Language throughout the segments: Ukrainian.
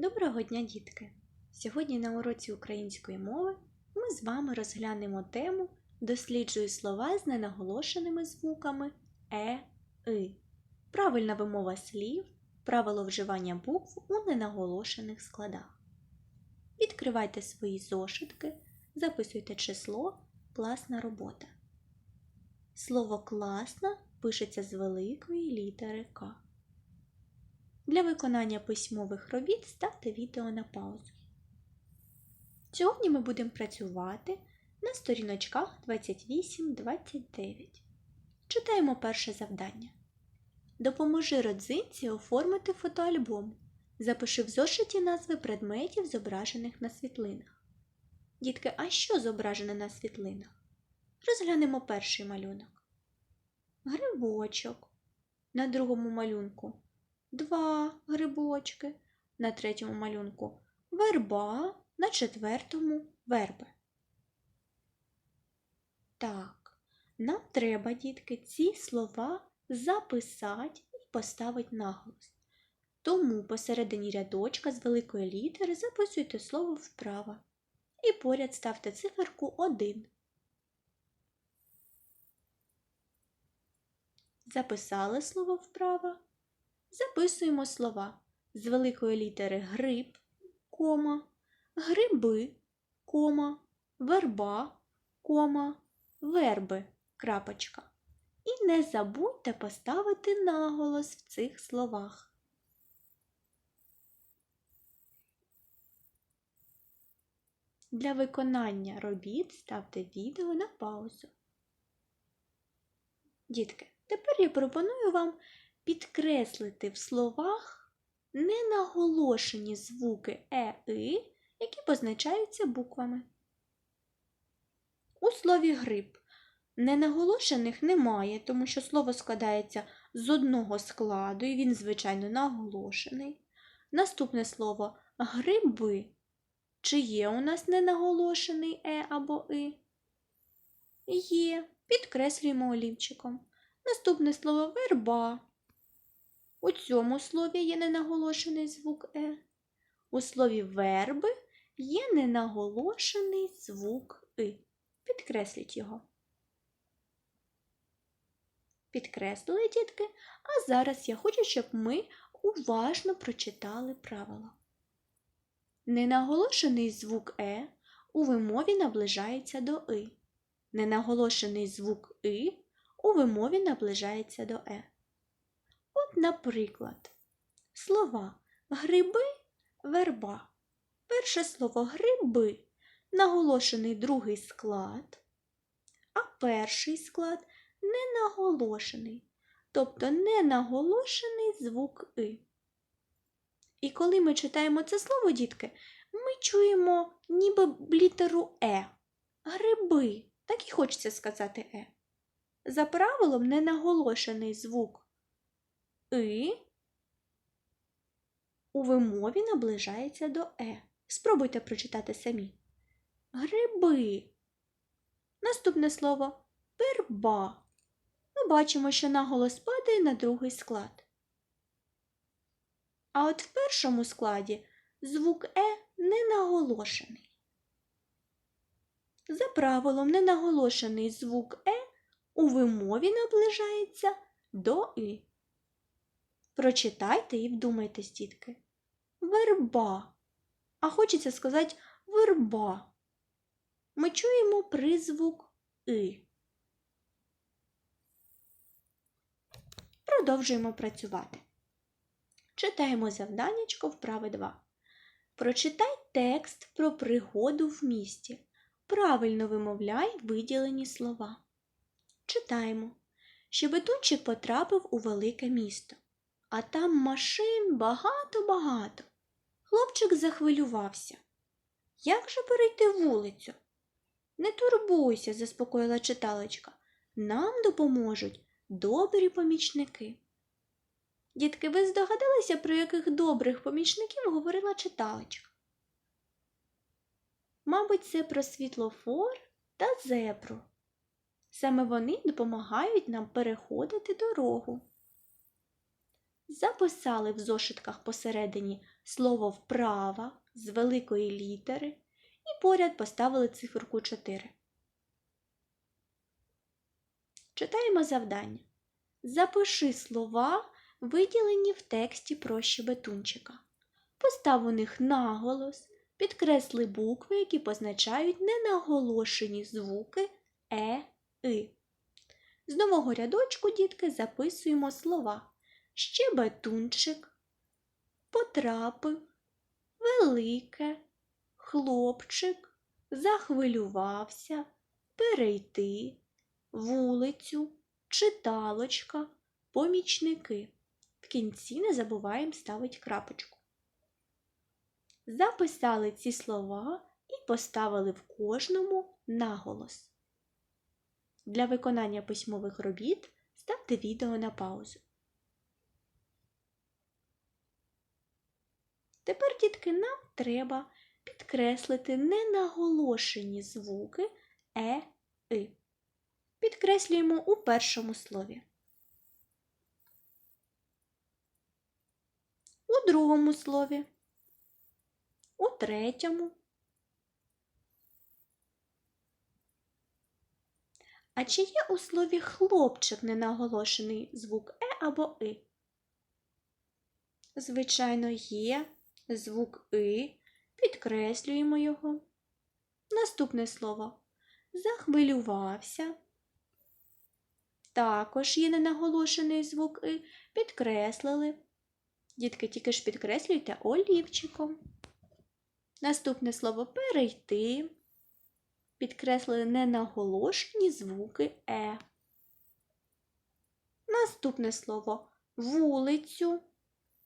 Доброго дня, дітки! Сьогодні на уроці української мови ми з вами розглянемо тему Досліджую слова з ненаголошеними звуками е, и. Правильна вимова слів, правило вживання букв у ненаголошених складах. Відкривайте свої зошитки, записуйте число, класна робота. Слово класна пишеться з великої літери К. Для виконання письмових робіт ставте відео на паузу. Сьогодні ми будемо працювати на сторіночках 28-29. Читаємо перше завдання. Допоможи родзинці оформити фотоальбом. Запиши в зошиті назви предметів, зображених на світлинах. Дітки, а що зображено на світлинах? Розглянемо перший малюнок. Грибочок. На другому малюнку два грибочки, на третьому малюнку верба, на четвертому верби. Так, нам треба, дітки, ці слова записати і поставити наголос. Тому посередині рядочка з великої літери записуйте слово вправо і поряд ставте циферку 1. Записали слово вправо. Записуємо слова з великої літери гриб, кома, гриби, кома, верба, кома, верби, крапочка. І не забудьте поставити наголос в цих словах. Для виконання робіт ставте відео на паузу. Дітки, тепер я пропоную вам підкреслити в словах ненаголошені звуки е, и, які позначаються буквами. У слові гриб ненаголошених немає, тому що слово складається з одного складу, і він, звичайно, наголошений. Наступне слово гриби. Чи є у нас ненаголошений е або и? Є. Підкреслюємо олівчиком. Наступне слово верба. У цьому слові є ненаголошений звук Е. У слові верби є ненаголошений звук И. Підкресліть його. Підкреслили, дітки, а зараз я хочу, щоб ми уважно прочитали правила. Ненаголошений звук Е у вимові наближається до И. Ненаголошений звук И у вимові наближається до Е. Наприклад, слова гриби, верба. Перше слово гриби наголошений другий склад, а перший склад не наголошений, тобто не наголошений звук И. І коли ми читаємо це слово, дітки, ми чуємо ніби літеру Е. Гриби, так і хочеться сказати Е. За правилом ненаголошений звук И у вимові наближається до Е. Спробуйте прочитати самі. Гриби. Наступне слово верба. Ми бачимо, що наголос падає на другий склад. А от в першому складі звук Е не наголошений. За правилом ненаголошений звук Е у вимові наближається до И. Прочитайте і вдумайтесь, дітки. Верба. А хочеться сказати верба. Ми чуємо призвук И. Продовжуємо працювати. Читаємо завданнячко вправи 2. Прочитай текст про пригоду в місті. Правильно вимовляй виділені слова. Читаємо. Щебетунчик потрапив у велике місто, а там машин багато-багато. Хлопчик захвилювався. Як же перейти вулицю? Не турбуйся, заспокоїла читалочка. Нам допоможуть добрі помічники. Дітки, ви здогадалися, про яких добрих помічників говорила читалочка? Мабуть, це про світлофор та зебру. Саме вони допомагають нам переходити дорогу. Записали в зошитках посередині слово вправа з великої літери і поряд поставили циферку 4. Читаємо завдання. Запиши слова, виділені в тексті про щебетунчика. Постав у них наголос, підкресли букви, які позначають ненаголошені звуки е, и. З нового рядочку, дітки, записуємо слова щебетунчик, потрапив, велике, хлопчик, захвилювався, перейти, вулицю, читалочка, помічники. В кінці не забуваємо ставити крапочку. Записали ці слова і поставили в кожному наголос. Для виконання письмових робіт ставте відео на паузу. Тепер, дітки, нам треба підкреслити ненаголошені звуки е, и. Підкреслюємо у першому слові. У другому слові. У третьому. А чи є у слові хлопчик ненаголошений звук е або и? Звичайно, є звук и. Підкреслюємо його. Наступне слово захвилювався. Також є ненаголошений звук и. Підкреслили. Дітки, тільки ж підкреслюйте олівчиком. Наступне слово перейти. Підкреслили ненаголошені звуки е. Наступне слово вулицю.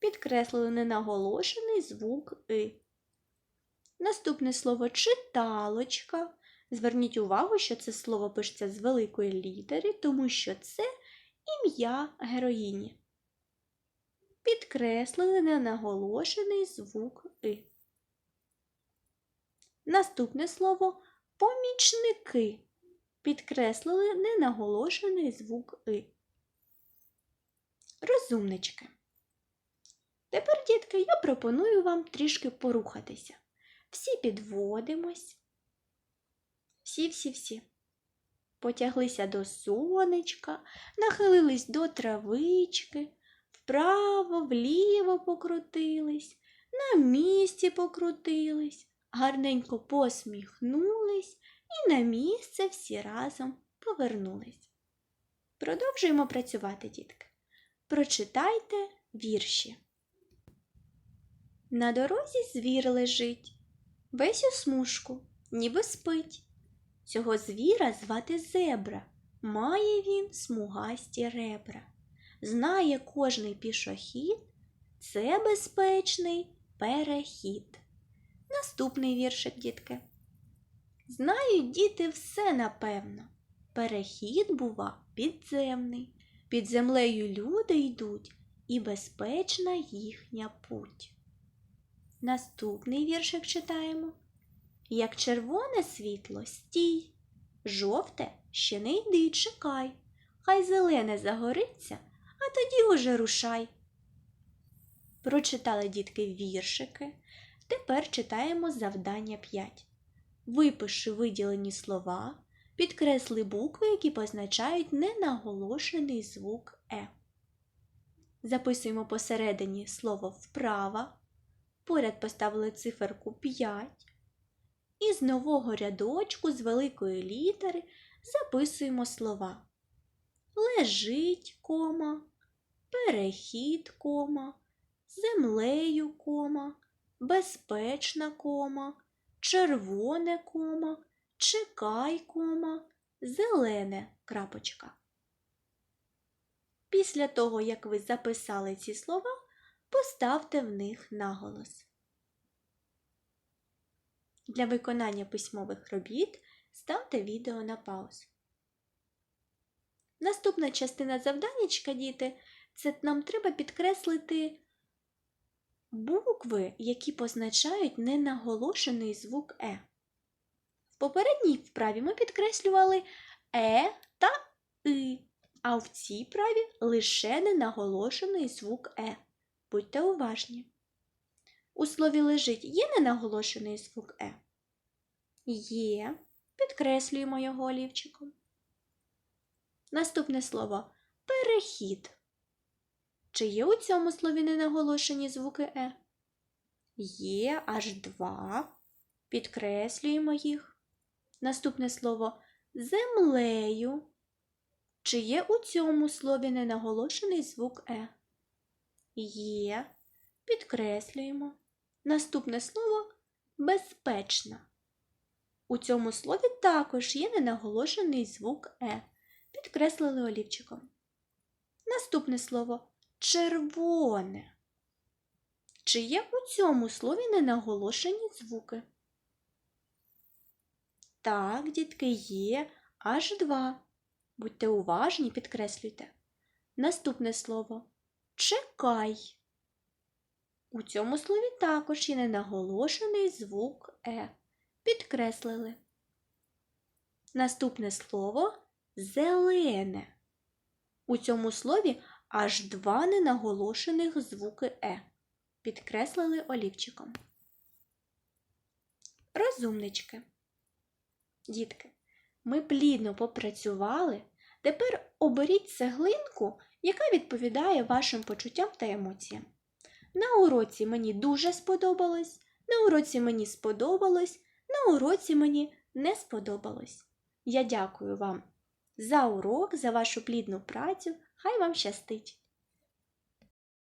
Підкреслили ненаголошений звук и. Наступне слово читалочка. Зверніть увагу, що це слово пишеться з великої літери, тому що це ім'я героїні. Підкреслили ненаголошений звук и. Наступне слово помічники. Підкреслили ненаголошений звук и. Розумнички. Тепер, дітки, я пропоную вам трішки порухатися. Всі підводимось. Всі-всі-всі. Потяглися до сонечка, нахилились до травички, вправо, вліво покрутились, на місці покрутились, гарненько посміхнулись і на місце всі разом повернулись. Продовжуємо працювати, дітки. Прочитайте вірші. На дорозі звір лежить, весь у смужку, ніби спить. Цього звіра звати зебра, має він смугасті ребра. Знає кожний пішохід, це безпечний перехід. Наступний віршик, дітки. Знають діти все напевно. Перехід, бува, підземний. Під землею люди йдуть, і безпечна їхня путь. Наступний віршик читаємо. Як червоне світло стій, жовте ще не йди, чекай, хай зелене загориться, а тоді уже рушай. Прочитали дітки віршики. Тепер читаємо завдання 5. Випиши виділені слова, підкресли букви, які позначають ненаголошений звук Е. Записуємо посередині слово вправа, поряд поставили циферку 5. І з нового рядочку з великої літери записуємо слова лежить, кома, перехід, кома, землею, кома, безпечна кома, червоне кома, чекай кома, зелене крапочка. Після того, як ви записали ці слова, поставте в них наголос. Для виконання письмових робіт ставте відео на паузу. Наступна частина завданнячка, діти, це нам треба підкреслити букви, які позначають ненаголошений звук Е. В попередній вправі ми підкреслювали Е та И. а в цій праві лише ненаголошений звук Е. Будьте уважні. У слові лежить є ненаголошений звук Е? Є. Підкреслюємо його олівчиком. Наступне слово перехід. Чи є у цьому слові ненаголошені звуки Е? Є аж два. Підкреслюємо їх. Наступне слово землею. Чи є у цьому слові ненаголошений звук Е? Є. Підкреслюємо. Наступне слово безпечна. У цьому слові також є ненаголошений звук Е. Підкреслили олівчиком. Наступне слово червоне. Чи є у цьому слові ненаголошені звуки? Так, дітки, є аж два. Будьте уважні, підкреслюйте. Наступне слово чекай. У цьому слові також є ненаголошений звук Е. Підкреслили. Наступне слово зелене. У цьому слові аж два ненаголошених звуки Е. Підкреслили олівчиком. Розумнички. Дітки, ми плідно попрацювали. Тепер оберіть цеглинку, яка відповідає вашим почуттям та емоціям. На уроці мені дуже сподобалось, на уроці мені сподобалось, на уроці мені не сподобалось. Я дякую вам за урок, за вашу плідну працю. Хай вам щастить!